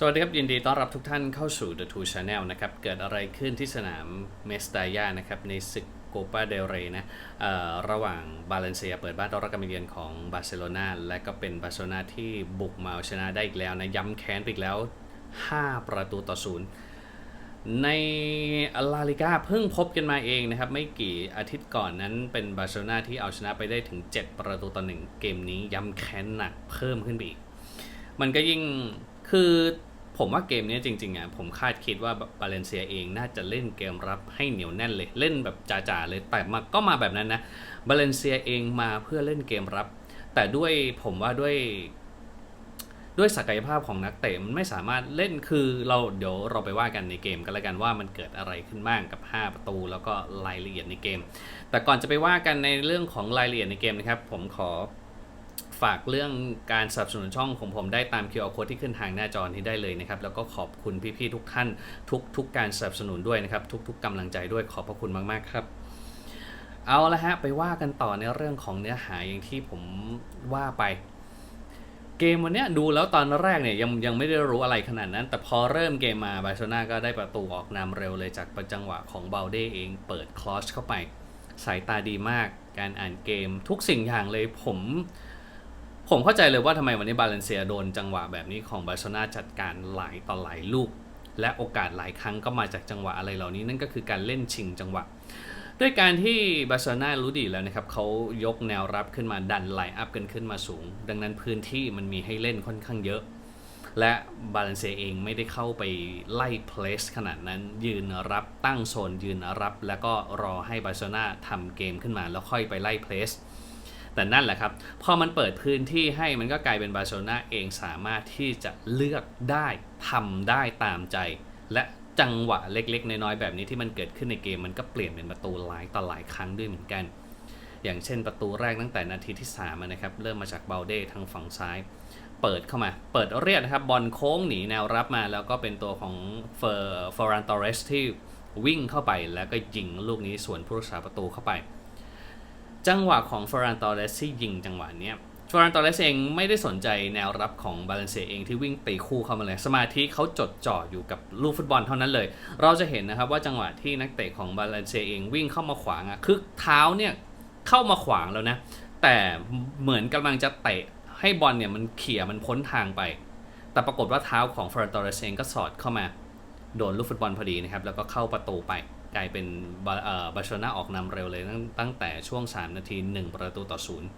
สวัสดีครับ ยินดีต้อนรับทุกท่านเข้าสู่ The Two Channel นะครับ เกิดอะไรขึ้นที่สนามเมสตายานะครับ ในศึกโกปาเดลเรนะระหว่างบาเลนเซียเปิดบ้านต้อนรับการเยือนของบาร์เซโลนาและก็เป็นบาร์เซโลนาที่บุกมาเอาชนะได้อีกแล้วนะ ย้ำแค้นไปอีกแล้ว 5 ประตูต่อศูนย์ในลาลิกาเพิ่งพบกันมาเองนะครับ ไม่กี่อาทิตย์ก่อนนั้นเป็นบาร์เซโลนาที่เอาชนะไปได้ถึง 7 ประตูต่อหนึ่งเกมนี้ย้ำแค้นหนักเพิ่มขึ้นไปอีก มันก็ยิ่งคือ ผมว่าเกมนี้จริงๆอะผมคาดคิดว่าบาเลนเซียเองน่าจะเล่นเกมรับให้เหนียวแน่นเลย เล่นแบบจ่าๆเลยแต่มาก็มาแบบนั้นนะบาเลนเซียเองมาเพื่อเล่นเกมรับ แต่ด้วยผมว่าด้วยด้วยศักยภาพของนักเตะมันไม่สามารถเล่นคือเราเดี๋ยวเราไปว่ากันในเกมกันแล้วกันว่ามันเกิดอะไรขึ้นบ้างกับ 5 ประตู แล้วก็รายละเอียดในเกม แต่ก่อนจะไปว่ากันในเรื่องของรายละเอียดในเกมนะครับ ผมขอ ฝากเรื่องการสนับสนุนช่องของผมได้ตาม QR Code ที่ขึ้นทางหน้าจอนี้ได้เลยนะครับ แล้วก็ขอบคุณพี่ๆทุกท่าน ทุกๆกการสนับสนุนด้วยนะครับ ทุก ๆกำลังใจด้วยขอบพระคุณมากๆครับ เอาละฮะไปว่ากันต่อในเรื่องของเนื้อหาอย่างที่ผมว่าไป เกมวันนี้ดูแล้วตอนแรกเนี่ยยังยังไม่ได้รู้อะไรขนาดนั้น แต่พอเริ่มเกมมาบาร์เซโลนาก็ได้ประตูออกนำเร็วเลยจากประจังหวะของเบลเดเองเปิดคลอสเข้าไปสายตาดีมาก การอ่านเกมทุกสิ่งอย่างเลยผม ผมเข้าใจเลยว่าทำไมวันนี้บาเลนเซียโดนจังหวะแบบนี้ของบาร์เซโลนาจัดการหลายต่อหลายลูก และโอกาสหลายครั้งก็มาจากจังหวะอะไรเหล่านี้นั่นก็คือการเล่นชิงจังหวะ ด้วยการที่บาร์เซโลนารู้ดีแล้วนะครับเขายกแนวรับขึ้นมาดันไลน์อัพกันขึ้นมาสูง ดังนั้นพื้นที่มันมีให้เล่นค่อนข้างเยอะและบาเลนเซียเองไม่ได้เข้าไปไล่เพลสขนาดนั้น ยืนรับตั้งโซนยืนรับ แล้วก็รอให้บาร์เซโลนาทำเกมขึ้นมาแล้วค่อยไปไล่เพลส แต่นั่นแหละครับ พอมันเปิดพื้นที่ให้มันก็กลายเป็นบาร์เซโลนาเองสามารถที่จะเลือกได้ทำได้ตามใจ และจังหวะเล็กๆ น้อยๆ แบบนี้ที่มันเกิดขึ้นในเกมมันก็เปลี่ยนเป็นประตูหลายต่อหลายครั้งด้วยเหมือนกัน อย่างเช่นประตูแรกตั้งแต่นาทีที่3นะครับเริ่มมาจากเบลเดทางฝั่งซ้าย เปิดเข้ามา เปิดเรียดนะครับบอลโค้งหนีแนวรับมา แล้วก็เป็นตัวของเฟอร์ฟอรันตอเรสที่วิ่งเข้าไปแล้วก็ยิงลูกนี้สวนผู้รักษาประตูเข้าไป จังหวะของฟอรันตอเรสที่ยิงจังหวะเนี้ยฟอรันตอเรสเองไม่ได้สนใจแนวรับของบาเลนเซียเองที่วิ่งตีคู่เข้ามาเลย สมาธิเขาจดจ่ออยู่กับลูกฟุตบอลเท่านั้นเลย เราจะเห็นนะครับว่าจังหวะที่นักเตะของบาเลนเซียเองวิ่งเข้ามาขวางอะคือเท้าเนี่ยเข้ามาขวางแล้วนะ แต่เหมือนกำลังจะเตะให้บอลเนี่ยมันเขี่ยมันพ้นทางไป แต่ปรากฏว่าเท้าของฟอรันตอเรสเองก็สอดเข้ามา โดนลูกฟุตบอลพอดีนะครับ แล้วก็เข้าประตูไปกลายเป็นบาเออร์เซโลนาออกนำเร็วเลยตั้งตั้งแต่ช่วง 3 นาที 1 ประตูต่อศูนย์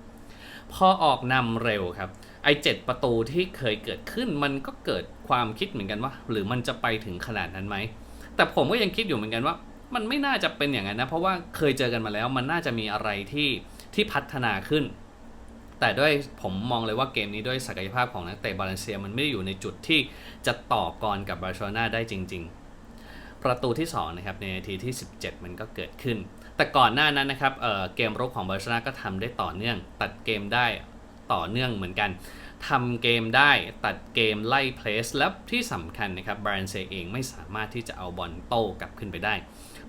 พอออกนำเร็วครับไอ้เจ็ดประตูที่เคยเกิดขึ้นมันก็เกิดความคิดเหมือนกันว่า หรือมันจะไปถึงขนาดนั้นไหม แต่ผมก็ยังคิดอยู่เหมือนกันว่า มันไม่น่าจะเป็นอย่างนั้นนะ เพราะว่าเคยเจอกันมาแล้ว มันน่าจะมีอะไรที่ที่พัฒนาขึ้น แต่ด้วยผมมองเลยว่าเกมนี้ด้วยศักยภาพของนักเตะบาเลนเซียมันไม่ได้อยู่ในจุดที่จะต่อกรกับบาร์เซโลนาได้จริง ๆ ประตูที่2นะครับในนาทีที่ 17 มันก็เกิดขึ้น แต่ก่อนหน้านั้นนะครับเเกมรุกของบาร์เซโลนาก็ทำได้ต่อเนื่อง ตัดเกมได้ต่อเนื่องเหมือนกันทำเกมได้ตัดเกมไล่เพลสและที่สำคัญนะครับบาร์เซเองไม่สามารถที่จะเอาบอลโต้กลับขึ้นไปได้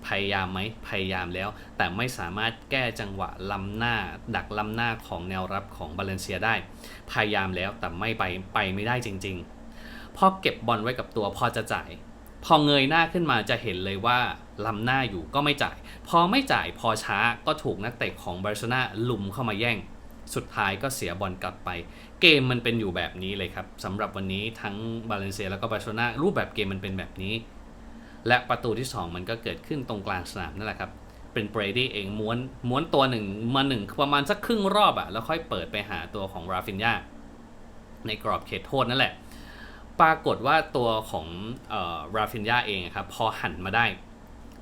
พยายามไหมพยายามแล้ว แต่ไม่สามารถแก้จังหวะล้ำหน้า ดักล้ำหน้าของแนวรับของบาเลนเซียได้ พยายามแล้วแต่ไม่ไปไปไม่ได้จริง ๆ พอเก็บบอลไว้กับตัวพอจะจ่าย พอเงยหน้าขึ้นมาจะเห็นเลยว่าล้ำหน้าอยู่ก็ไม่จ่าย พอไม่จ่ายพอช้าก็ถูกนักเตะของบาร์เซโลนาลุมเข้ามาแย่งสุดท้ายก็เสียบอลกลับไป เกมมันเป็นอยู่แบบนี้เลยครับสำหรับวันนี้ทั้งบาเลนเซียแล้วก็บาร์เซโลนารูปแบบเกมมันเป็นแบบนี้ และประตูที่ 2 มันก็เกิดขึ้นตรงกลางสนามนั่นแหละครับ เป็นเบรดี้เองม้วนม้วนตัวหนึ่งมาหนึ่งประมาณสักครึ่งรอบอะแล้วค่อยเปิดไปหาตัวของราฟินยาในกรอบเขตโทษนั่นแหละ ปรากฏว่าตัวของราฟินยาเองครับพอหันมาได้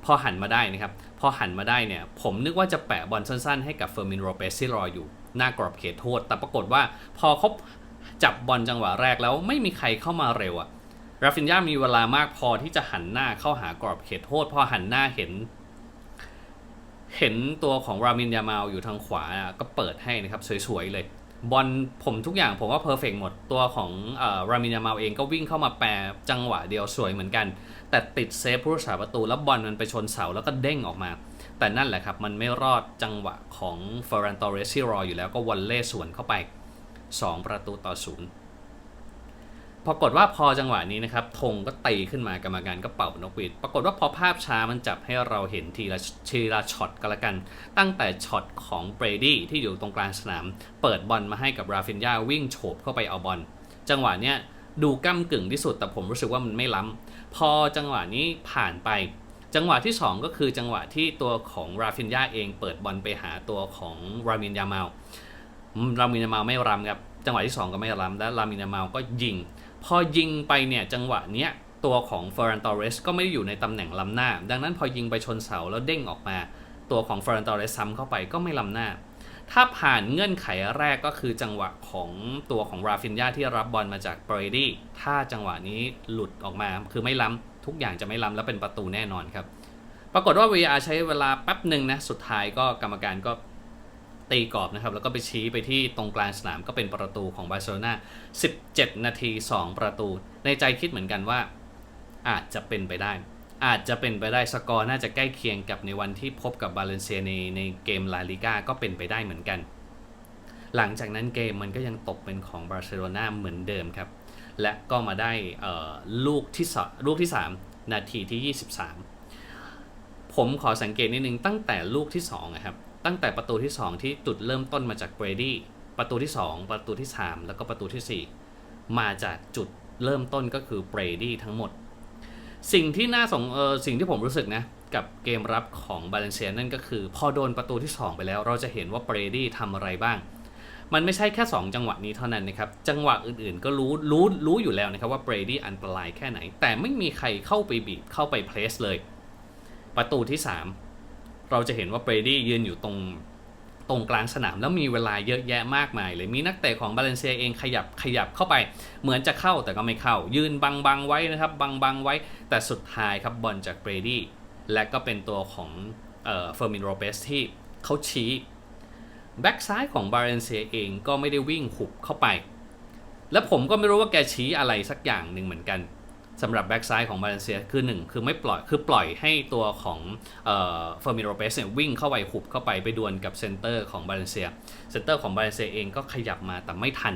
พอหันมาได้นะครับพอหันมาได้เนี่ยผมนึกว่าจะแปะบอลสั้นๆให้กับเฟอร์มินโรเปสที่รออยู่หน้ากรอบเขตโทษ แต่ปรากฏว่าพอเขาจับบอลจังหวะแรกแล้วไม่มีใครเข้ามาเร็วอะ ราฟินยามีเวลามากพอที่จะหันหน้าเข้าหากรอบเขตโทษ พอหันหน้าเห็น เห็นตัวของรามินยามาลอยู่ทางขวาก็เปิดให้นะครับ สวยๆเลย บอลผมทุกอย่างผมว่าเพอร์เฟกหมดตัวของรามินยามาลเองก็วิ่งเข้ามาแปรจังหวะเดียวสวยเหมือนกัน แต่ติดเซฟผู้รักษาประตู แล้วบอลมันไปชนเสาแล้วก็เด้งออกมา แต่นั่นแหละครับ มันไม่รอดจังหวะของเฟอร์รันตอเรสที่รออยู่แล้วก็วอลเล่สวนเข้าไป 2 ประตูต่อศูนย์ ปรากฏว่าพอจังหวะนี้นะครับธงก็ตีขึ้นมากรรมการก็เป่านกหวีดปรากฏว่าพอภาพช้ามันจับให้เราเห็นทีละทีละช็อตก็แล้วกัน ตั้งแต่ช็อตของเบรดี้ที่อยู่ตรงกลางสนาม เปิดบอลมาให้กับราฟินยาวิ่งโฉบเข้าไปเอาบอลจังหวะเนี้ยดูก้ากึ่งที่สุดแต่ผมรู้สึกว่ามันไม่ล้ำพอจังหวะนี้ผ่านไป จังหวะที่ 2 ก็คือจังหวะที่ตัวของราฟินยาเองเปิดบอลไปหาตัวของรามินยามาลรามินยามาลไม่รำครับจังหวะที่ 2 ก็ไม่รำและรามินยามาลก็ยิง พอยิงไปเนี่ยจังหวะเนี้ยตัวของเฟอร์รันตอเรสก็ไม่ได้อยู่ในตำแหน่งล้ำหน้า ดังนั้นพอยิงไปชนเสาแล้วเด้งออกมา ตัวของเฟอร์รันตอเรสซ้ำเข้าไปก็ไม่ล้ำหน้า ถ้าผ่านเงื่อนไขแรกก็คือจังหวะของตัวของราฟินยาที่รับบอลมาจากเบรดี้ถ้าจังหวะนี้หลุดออกมาคือไม่ล้ำทุกอย่างจะไม่ล้ำแล้วเป็นประตูแน่นอนครับ ปรากฏว่า VR ใช้เวลาแป๊บหนึ่งนะสุดท้ายก็กรรมการก็ ตีกรอบนะครับ แล้วก็ไปชี้ไปที่ตรงกลางสนามก็เป็นประตูของบาร์เซโลนา17 นาที 2 ประตู ในใจคิดเหมือนกันว่า อาจจะเป็นไปได้ อาจจะเป็นไปได้สกอร์น่าจะใกล้เคียงกับในวันที่พบกับบาเลนเซียในในเกมลาลิก้าก็เป็นไปได้เหมือนกัน หลังจากนั้นเกมมันก็ยังตกเป็นของบาร์เซโลนาเหมือนเดิมครับ และก็มาได้ลูกที่สลูกที่ 3 นาทีที่ 23 ผมขอสังเกตนิดนึงตั้งแต่ลูกที่2นะครับ ตั้งแต่ประตูที่ 2 ที่จุดเริ่มต้นมาจากเบรดี้ประตูที่ 2 ประตูที่ 3 แล้วก็ประตูที่ 4 มาจากจุดเริ่มต้นก็คือเบรดี้ทั้งหมด สิ่งที่น่าสงเออสิ่งที่ผมรู้สึกนะ กับเกมรับของบาเลนเซียนั่นก็คือ พอโดนประตูที่ 2 ไปแล้ว เราจะเห็นว่าเบรดี้ทำอะไรบ้าง มันไม่ใช่แค่ 2 จังหวะนี้เท่านั้นนะครับ จังหวะอื่นๆ ก็รู้รู้รู้อยู่แล้วนะครับว่าเบรดี้อันตรายแค่ไหน แต่ไม่มีใครเข้าไปบีบเข้าไปเพลสเลย ประตูที่ 3 เราจะเห็นว่าเบรดี้ยืนอยู่ตรงตรงกลางสนามแล้วมีเวลาเยอะแยะมากมายเลยมีนักเตะของบาเลนเซียเองขยับขยับเข้าไป เหมือนจะเข้าแต่ก็ไม่เข้า ยืนบังบังไว้นะครับบังบังไว้ แต่สุดท้ายครับบอลจากเบรดี้และก็เป็นตัวของเฟอร์มินโรเปสที่เขาชี้แบ็กซ้ายของบาเลนเซียเองก็ไม่ได้วิ่งหุบเข้าไป และผมก็ไม่รู้ว่าแกชี้อะไรสักอย่างหนึ่งเหมือนกัน สำหรับแบ็กซ้ายของบาเลนเซียคือ 1 คือไม่ปล่อยคือปล่อยให้ตัวของเฟอร์มิโรเปสเนี่ยวิ่งเข้าไปหุบเข้าไปไปดวลกับเซนเตอร์ของบาเลนเซียเซนเตอร์ของบาเลนเซียเองก็ขยับมาแต่ไม่ทัน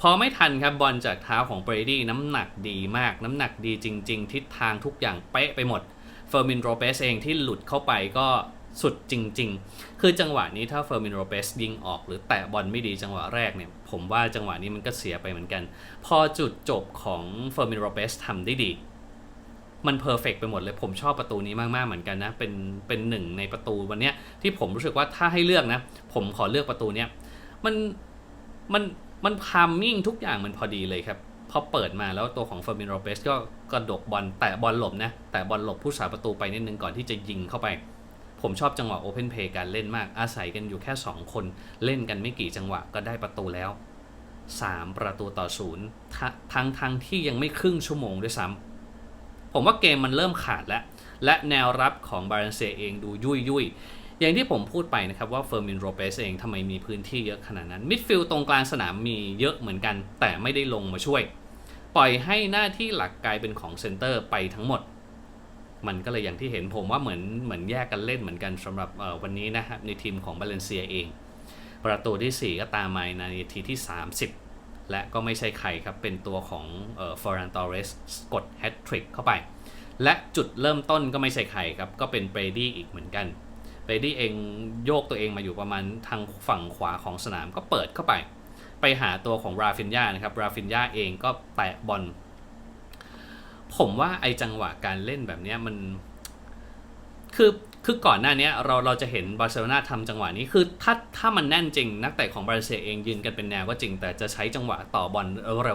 พอไม่ทันครับบอลจากเท้าของเบรดี้น้ำหนักดีมาก น้ำหนักดีจริง ๆ ทิศทางทุกอย่างเป๊ะไปหมดเฟอร์มินโรเปสเองที่หลุดเข้าไปก็ สุดจริง ๆ คือจังหวะนี้ถ้าเฟอร์มินโรเปสยิงออก หรือแตะบอลไม่ดีจังหวะแรกเนี่ย ผมว่าจังหวะนี้มันก็เสียไปเหมือนกัน พอจุดจบของเฟอร์มินโรเปสทำได้ดี มันเพอร์เฟกไปหมดเลย ผมชอบประตูนี้มาก ๆ เหมือนกันนะ เป็นเป็นหนึ่งในประตูวันนี้ที่ผมรู้สึกว่าถ้าให้เลือกนะ ผมขอเลือกประตูเนี้ยมันมันมันพามมิ่งทุกอย่างมันพอดีเลยครับพอเปิดมาแล้วตัวของเฟอร์มินโรเปสก็กระดกบอลแต่บอลหลบนะ แต่บอลหลบผู้สาประตูไปนิดนึงก่อนที่จะยิงเข้าไป ผมชอบจังหวะโอเพนเพย์การเล่นมาก อาศัยกันอยู่แค่ 2 คน เล่นกันไม่กี่จังหวะก็ได้ประตูแล้ว 3 ประตูต่อศูนย์ทั้งทั้งที่ยังไม่ครึ่งชั่วโมงด้วยซ้ำผมว่าเกมมันเริ่มขาดแล้ว และแนวรับของบาเลนเซียเองดูยุ่ยยุยอย่างที่ผมพูดไปนะครับว่าเฟอร์มินโรเปสเองทำไมมีพื้นที่เยอะขนาดนั้น มิดฟิลด์ตรงกลางสนามมีเยอะเหมือนกัน แต่ไม่ได้ลงมาช่วย ปล่อยให้หน้าที่หลักกลายเป็นของเซนเตอร์ไปทั้งหมด มันก็เลยอย่างที่เห็นผมว่าเหมือนเหมือนแยกกันเล่นเหมือนกันสำหรับวันนี้นะครับในทีมของบาเลนเซียเอง ประตูที่ 4 ก็ตามมาในนาทีที่ 30 และก็ไม่ใช่ใครครับ เป็นตัวของฟอรันตอเรสกดแฮตทริกเข้าไป และจุดเริ่มต้นก็ไม่ใช่ใครครับ ก็เป็นเบรดี้อีกเหมือนกันเบรดี้เองโยกตัวเองมาอยู่ประมาณทางฝั่งขวาของสนามก็เปิดเข้าไป ไปหาตัวของราฟินยานะครับราฟินยาเองก็แตะบอล ผมว่าไอจังหวะการเล่นแบบนี้มัน คือคือก่อนหน้านี้เราเราจะเห็นบาร์เซโลนาทำจังหวะนี้คือถ้าถ้ามันแน่นจริง นักเตะของบาร์เซเองยืนกันเป็นแนวก็จริง แต่จะใช้จังหวะต่อบอล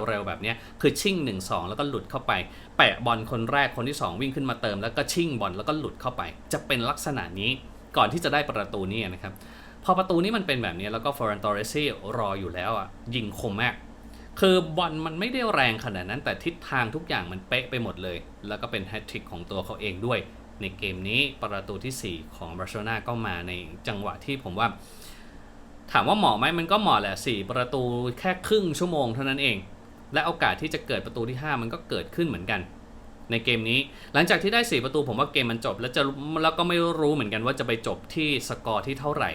เร็วๆแบบนี้คือชิ่ง 1 2 แล้วก็หลุดเข้าไป แปะบอลคนแรกคนที่ 2 วิ่งขึ้นมาเติม แล้วก็ชิ่งบอลแล้วก็หลุดเข้าไป จะเป็นลักษณะนี้ก่อนที่จะได้ประตูนี้นะครับ พอประตูนี้มันเป็นแบบนี้แล้วก็ฟอรันตอเรซี่รออยู่แล้วอะยิงคมมาก คือบอลมันไม่ได้แรงขนาดนั้น แต่ทิศทางทุกอย่างมันเป๊ะไปหมดเลย แล้วก็เป็นแฮตทริกของตัวเขาเองด้วย ในเกมนี้ประตูที่ 4 ของบาร์เซโลนาก็มาในจังหวะที่ผมว่า ถามว่าเหมาะไหมมันก็เหมาะแหละ 4 ประตูแค่ครึ่งชั่วโมงเท่านั้นเอง และโอกาสที่จะเกิดประตูที่ 5 มันก็เกิดขึ้นเหมือนกัน ในเกมนี้ หลังจากที่ได้ 4 ประตูผมว่าเกมมันจบ แล้วจะแล้วก็ไม่รู้เหมือนกันว่าจะไปจบที่สกอร์ที่เท่าไหร่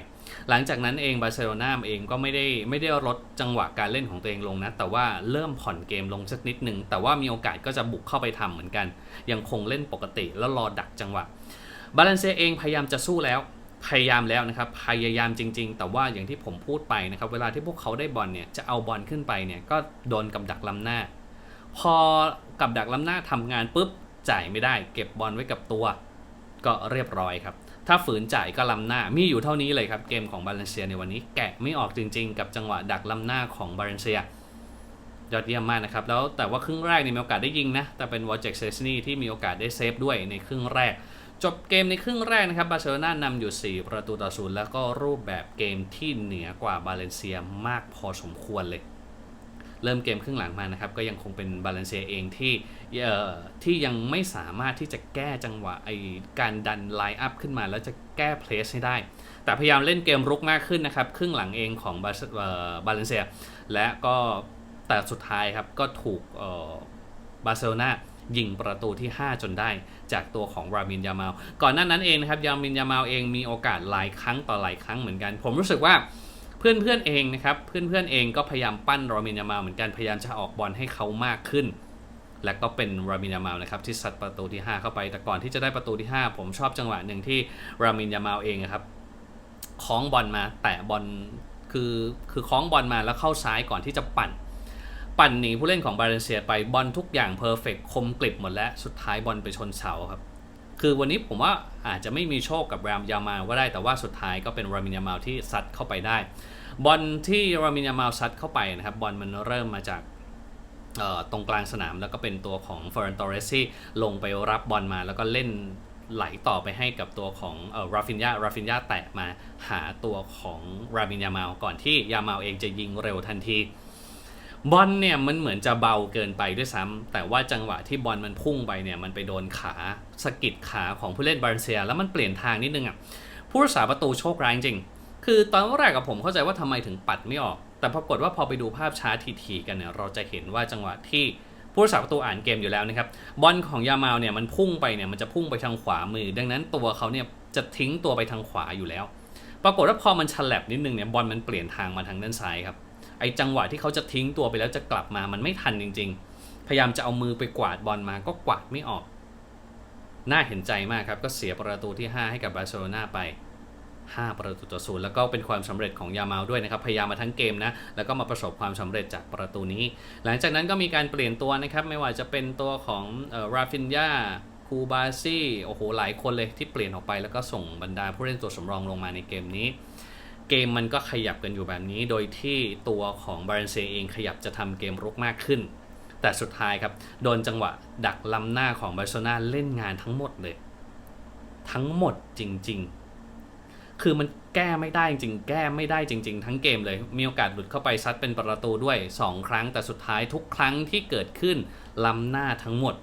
หลังจากนั้นเองบาร์เซโลนาเองก็ไม่ได้ไม่ได้ลดจังหวะการเล่นของตัวเองลงนะ แต่ว่าเริ่มผ่อนเกมลงสักนิดหนึ่งแต่ว่ามีโอกาสก็จะบุกเข้าไปทำเหมือนกัน ยังคงเล่นปกติแล้วรอดักจังหวะบาเลนเซเองพยายามจะสู้แล้วพยายามแล้วนะครับ พยายามจริง ๆ แต่ว่าอย่างที่ผมพูดไปนะครับ เวลาที่พวกเขาได้บอลเนี่ย จะเอาบอลขึ้นไปเนี่ย ก็โดนกับดักล้ำหน้า พอกับดักล้ำหน้าทำงานปุ๊บ จ่ายไม่ได้ เก็บบอลไว้กับตัว ก็เรียบร้อยครับ ถ้าฝืนจ่ายก็ล้ำหน้า มีอยู่เท่านี้เลยครับเกมของบาเลนเซียในวันนี้แกะไม่ออกจริง ๆ กับจังหวะดักล้ำหน้าของบาเลนเซียยอดเยี่ยมมากนะครับ แล้วแต่ว่าครึ่งแรกนี่มีโอกาสได้ยิงนะ แต่เป็นวอลเจกเซสนีที่มีโอกาสได้เซฟด้วยในครึ่งแรก จบเกมในครึ่งแรกนะครับบาร์เซโลนานำอยู่ 4 ประตูต่อศูนย์แล้วก็รูปแบบเกมที่เหนือกว่าบาเลนเซียมากพอสมควรเลย เริ่มเกมครึ่งหลังมานะครับก็ยังคงเป็นบาเลนเซียเองที่เอ่อที่ยังไม่สามารถที่จะแก้จังหวะไอการดันไลน์อัพขึ้นมา แล้วจะแก้เพลสให้ได้ แต่พยายามเล่นเกมรุกมากขึ้นนะครับ ครึ่งหลังเองของบาเอ่อบาเลนเซียและก็แต่สุดท้ายครับก็ถูกเอ่อบาร์เซโลนายิงประตูที่ 5 จนได้จากตัวของรามินยามาลก่อนหน้านั้นเองนะครับ ยามินยามาลเองมีโอกาสหลายครั้งต่อหลายครั้งเหมือนกัน ผมรู้สึกว่า เพื่อนเพื่อนเองนะครับเพื่อนเพื่อนเองก็พยายามปั้นรามินยามาเหมือนกันพยายามจะออกบอลให้เขามากขึ้น และก็เป็นรามินยามาลนะครับที่ซัดประตูที่ 5 เข้าไป แต่ก่อนที่จะได้ประตูที่ 5 ผมชอบจังหวะหนึ่งที่รามินยามาลเองนะครับคล้องบอลมาแตะบอลคือคือคล้องบอลมาแล้วเข้าซ้ายก่อนที่จะปั่น ปั่นหนีผู้เล่นของบาเลนเซียไปบอลทุกอย่างเพอร์เฟกคมกลิบหมดแล้วสุดท้ายบอลไปชนเสาครับ คือวันนี้ผมว่าอาจจะไม่มีโชคกับรามยามาก็ได้แต่ว่าสุดท้ายก็เป็นรามินยามาลที่ซัดเข้าไปได้ บอลที่รามินยามาลซัดเข้าไปนะครับบอลมันเริ่มมาจากตรงกลางสนามแล้วก็เป็นตัวของเฟอร์นตอเรสที่ลงไปรับบอลมาแล้วก็เล่นไหลต่อไปให้กับตัวของอราฟินยาราฟินยาแตะมาหาตัวของรามินยามาลก่อนที่ยามาลเองจะยิงเร็วทันที บอลเนี่ยมันเหมือนจะเบาเกินไปด้วยซ้ำแต่ว่าจังหวะที่บอลมันพุ่งไปเนี่ยมันไปโดนขาสกิดขาของผู้เล่นบาเลนเซีย แล้วมันเปลี่ยนทางนิดนึงอะผู้รักษาประตูโชคร้ายจริง คือตอนแรกกับผมเข้าใจว่าทำไมถึงปัดไม่ออก แต่ปรากฏว่าพอไปดูภาพช้าทีๆกันเนี่ยเราจะเห็นว่าจังหวะที่ผู้รักษาประตูอ่านเกมอยู่แล้วนะครับบอลของยามาลเนี่ยมันพุ่งไปเนี่ยมันจะพุ่งไปทางขวามือ ดังนั้นตัวเขาเนี่ยจะทิ้งตัวไปทางขวาอยู่แล้ว ปรากฏว่าพอมันฉลับนิดนึงเนี่ยบอลมันเปลี่ยนทางมาทางด้านซ้ายครับ ไอจังหวะที่เขาจะทิ้งตัวไปแล้วจะกลับมามันไม่ทันจริง ๆ พยายามจะเอามือไปกวาดบอลมาก็กวาดไม่ออก น่าเห็นใจมากครับ ก็เสียประตูที่ 5 ให้กับบาร์เซโลนาไป 5 ประตูต่อศูนย์แล้วก็เป็นความสำเร็จของยามาลด้วยนะครับ พยายามมาทั้งเกมนะ แล้วก็มาประสบความสำเร็จจากประตูนี้ หลังจากนั้นก็มีการเปลี่ยนตัวนะครับ ไม่ว่าจะเป็นตัวของราฟินยาคูบาซี่ โอ้โห หลายคนเลยที่เปลี่ยนออกไปแล้วก็ส่งบรรดาผู้เล่นตัวสำรองลงมาในเกมนี้ เกมมันก็ขยับกันอยู่แบบนี้ โดยที่ตัวของบาเลนเซียเองขยับจะทำเกมรุกมากขึ้น แต่สุดท้ายครับ โดนจังหวะดักล้ำหน้าของบาร์เซโลนาเล่นงานทั้งหมดเลย ทั้งหมดจริง ๆ คือมันแก้ไม่ได้จริงแก้ไม่ได้จริง ๆ ทั้งเกมเลย มีโอกาสหลุดเข้าไปซัดเป็นประตูด้วย 2 ครั้ง แต่สุดท้ายทุกครั้งที่เกิดขึ้นล้ำหน้าทั้งหมด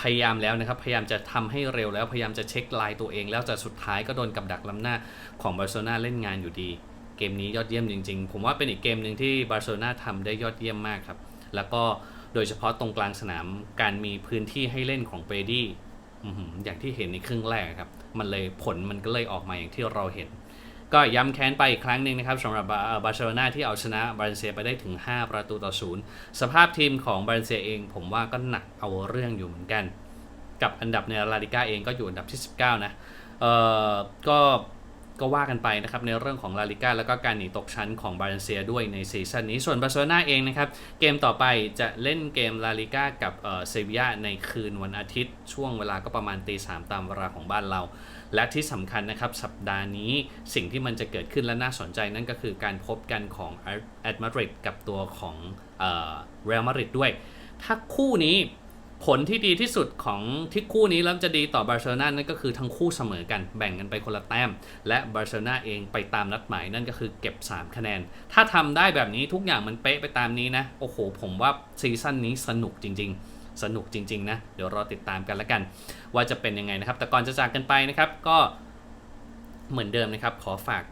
พยายามแล้วนะครับ พยายามจะทำให้เร็วแล้วพยายามจะเช็คลน์ตัวเอง แล้วแต่สุดท้ายก็โดนกับดักล้ำหน้าของบาร์เซโลนาเล่นงานอยู่ดี เกมนี้ยอดเยี่ยมจริง ๆ ผมว่าเป็นอีกเกมหนึ่งที่บาร์เซโลนาทำได้ยอดเยี่ยมมากครับ แล้วก็โดยเฉพาะตรงกลางสนามการมีพื้นที่ให้เล่นของเบรดี้อย่างที่เห็นในครึ่งแรกครับ มันเลยผลมันก็เลยออกมาอย่างที่เราเห็น ก็ย้ำแค้นไปอีกครั้งหนึ่งนะครับสำหรับบาร์เซโลนาที่เอาชนะบาเลนเซียไปได้ถึง 5 ประตูต่อศูนย์สภาพทีมของบาเลนเซียเอง ผมว่าก็หนักเอาเรื่องอยู่เหมือนกัน กับอันดับในลาลิก้าเองก็อยู่อันดับที่ 19 นะเอ่อก็ก็ว่ากันไปนะครับในเรื่องของลาลิก้าแล้วก็การหนีตกชั้นของบาเลนเซียด้วยในซีซั่นนี้ส่วนบาร์เซโลนาเองนะครับ เกมต่อไปจะเล่นเกมลาลิก้ากับเอ่อเซบียาในคืนวันอาทิตย์ ช่วงเวลาก็ประมาณตีสามตามเวลาของบ้านเรา และที่สำคัญนะครับสัปดาห์นี้สิ่งที่มันจะเกิดขึ้นและน่าสนใจนั่นก็คือการพบกันของแอตมาดริดกับตัวของเรอัลมาดริดด้วย ถ้าคู่นี้ผลที่ดีที่สุดของที่คู่นี้แล้วจะดีต่อบาร์เซโลนานั่นก็คือทั้งคู่เสมอกันแบ่งกันไปคนละแต้ม และบาร์เซโลนาเองไปตามนัดหมายนั่นก็คือเก็บ 3 คะแนน ถ้าทำได้แบบนี้ทุกอย่างมันเป๊ะไปตามนี้นะ โอ้โห ผมว่าซีซั่นนี้สนุกจริง ๆ สนุกจริงๆนะ เดี๋ยวรอติดตามกันแล้วกัน ว่าจะเป็นยังไงนะครับ แต่ก่อนจะจากกันไปนะครับ ก็ เหมือนเดิมนะครับ ขอฝาก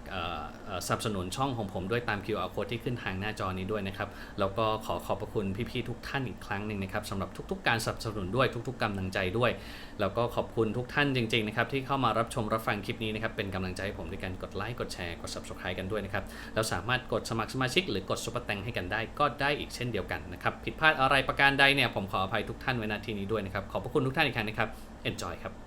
สนับสนุนช่องของผมด้วยตาม QR code ที่ขึ้นทางหน้าจอนี้ด้วยนะครับ แล้วก็ขอขอบพระคุณพี่ๆทุกท่านอีกครั้งหนึ่งนะครับสำหรับทุกๆ การสนับสนุนด้วยทุกๆกำลังใจด้วย แล้วก็ขอบคุณทุกท่านจริงๆนะครับที่เข้ามารับชมรับฟังคลิปนี้นะครับเป็นกำลังใจให้ผมด้วยการกดไลค์กดแชร์กด subscribe กันด้วยนะครับแล้วสามารถกดสมัครสมาชิก หรือกดซุปเปอร์แตงให้กันได้ก็ได้อีกเช่นเดียวกันนะครับผิดพลาดอะไรประการใดเนี่ยผมขออภัยทุกท่านไว้ณที่นี้ด้วยนะครับขอบพระคุณทุกท่านอีกครั้งนะครับ enjoy ครับ